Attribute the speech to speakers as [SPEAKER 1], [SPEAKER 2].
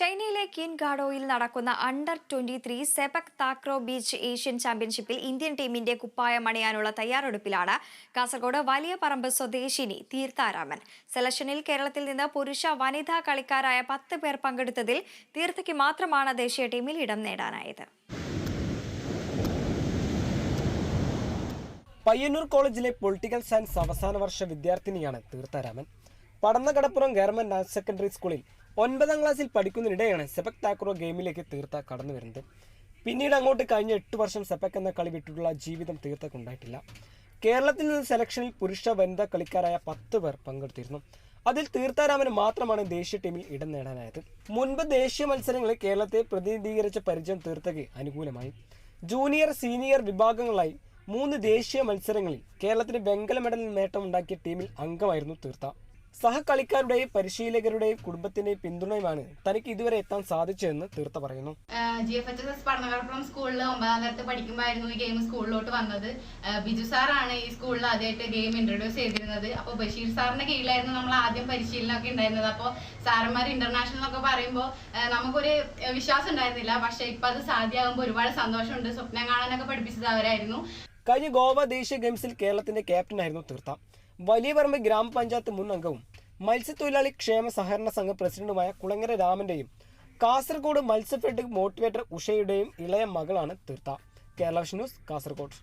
[SPEAKER 1] ചൈനയിലെ കിൻഗാഡോയിൽ നടക്കുന്ന under twenty three sepak takraw beach Asian ചാമ്പ്യൻഷിപ്പിൽ ഇന്ത്യൻ ടീമിന്റെ കുപ്പായം അണിയാനുള്ള തയ്യാറെടുപ്പിലാണ് കാസർഗോഡ് വലിയ പറമ്പ് സ്വദേശിനി തീർത്ഥാരാമൻ. സെലക്ഷനിൽ കേരളത്തിൽ നിന്ന് പുരുഷ വനിതാ കളിക്കാരായ പത്ത് പേർ പങ്കെടുത്തതിൽ തീർത്ഥയ്ക്ക് മാത്രമാണ് ദേശീയ ടീമിൽ ഇടം നേടാനായത്.
[SPEAKER 2] പയ്യന്നൂർ കോളേജിലെ പൊളിറ്റിക്കൽ സയൻസ് അവസാന വർഷ വിദ്യാർത്ഥിനിയാണ് Theertharaman. Padannakadappuram government higher secondary സ്കൂളിൽ ഒൻപതാം ക്ലാസ്സിൽ പഠിക്കുന്നതിനിടെയാണ് സെപക് താക്രോ ഗെയിമിലേക്ക് തീർത്ത കടന്നു വരുന്നത്. പിന്നീട് അങ്ങോട്ട് കഴിഞ്ഞ എട്ട് വർഷം സെപക് എന്ന കളി വിട്ടിട്ടുള്ള ജീവിതം തീർത്തക്കുണ്ടായിട്ടില്ല കേരളത്തിൽ നിന്ന് സെലക്ഷനിൽ പുരുഷ വനിതാ കളിക്കാരായ പത്ത് പേർ പങ്കെടുത്തിരുന്നു. അതിൽ തീർത്ഥാരാമന് മാത്രമാണ് ദേശീയ ടീമിൽ ഇടം നേടാനായത്. മുൻപ് ദേശീയ മത്സരങ്ങളിൽ കേരളത്തെ പ്രതിനിധീകരിച്ച പരിചയം തീർത്തക്ക് അനുകൂലമായി. ജൂനിയർ സീനിയർ വിഭാഗങ്ങളായി മൂന്ന് ദേശീയ മത്സരങ്ങളിൽ കേരളത്തിന് വെങ്കല മെഡൽ നേട്ടമുണ്ടാക്കിയ ടീമിൽ അംഗമായിരുന്നു തീർത്ത. സഹകളിക്കാരുടെയും പരിശീലകരുടെയും കുടുംബത്തിന്റെയും പിന്തുണയുമാണ് തനിക്ക് ഇതുവരെ എത്താൻ സാധിച്ചതെന്ന് തീർത്ത പറയുന്നു.
[SPEAKER 3] G F H S S സ്കൂളിൽ ഒമ്പതാം തരത്ത് പഠിക്കുമ്പോഴായിരുന്നു ഈ ഗെയിം സ്കൂളിലോട്ട് വന്നത്. ബിജു സാറാണ് ഈ സ്കൂളിൽ ആദ്യമായിട്ട് ഗെയിം ഇൻട്രൊഡ്യൂസ് ചെയ്തിരുന്നത്. അപ്പോൾ ബഷീർ സാറിന്റെ കീഴിലായിരുന്നു നമ്മൾ ആദ്യം പരിശീലനമൊക്കെ ഉണ്ടായിരുന്നത്. അപ്പോൾ സാറന്മാർ ഇന്റർനാഷണൽ ഒക്കെ പറയുമ്പോൾ നമുക്കൊരു വിശ്വാസം ഉണ്ടായിരുന്നില്ല. പക്ഷെ ഇപ്പൊ അത് സാധ്യമാകുമ്പോൾ ഒരുപാട് സന്തോഷമുണ്ട്. സ്വപ്നം കാണാനൊക്കെ പഠിപ്പിച്ചത് അവരായിരുന്നു.
[SPEAKER 2] കഴിഞ്ഞ ഗോവ ദേശീയ ഗെയിംസിൽ കേരളത്തിന്റെ ക്യാപ്റ്റനായിരുന്നു തീർത്ത. വലിയ പറമ്പ് ഗ്രാമപഞ്ചായത്ത് മുൻ അംഗവും മത്സ്യത്തൊഴിലാളി ക്ഷേമ സഹകരണ സംഘം പ്രസിഡന്റുമായ കുളങ്ങര രാമന്റെയും കാസർഗോഡ് മത്സ്യഫെഡ് മോട്ടിവേറ്റർ ഉഷയുടെയും ഇളയ മകളാണ് തീർത്ത. കേരള ന്യൂസ് കാസർഗോഡ്.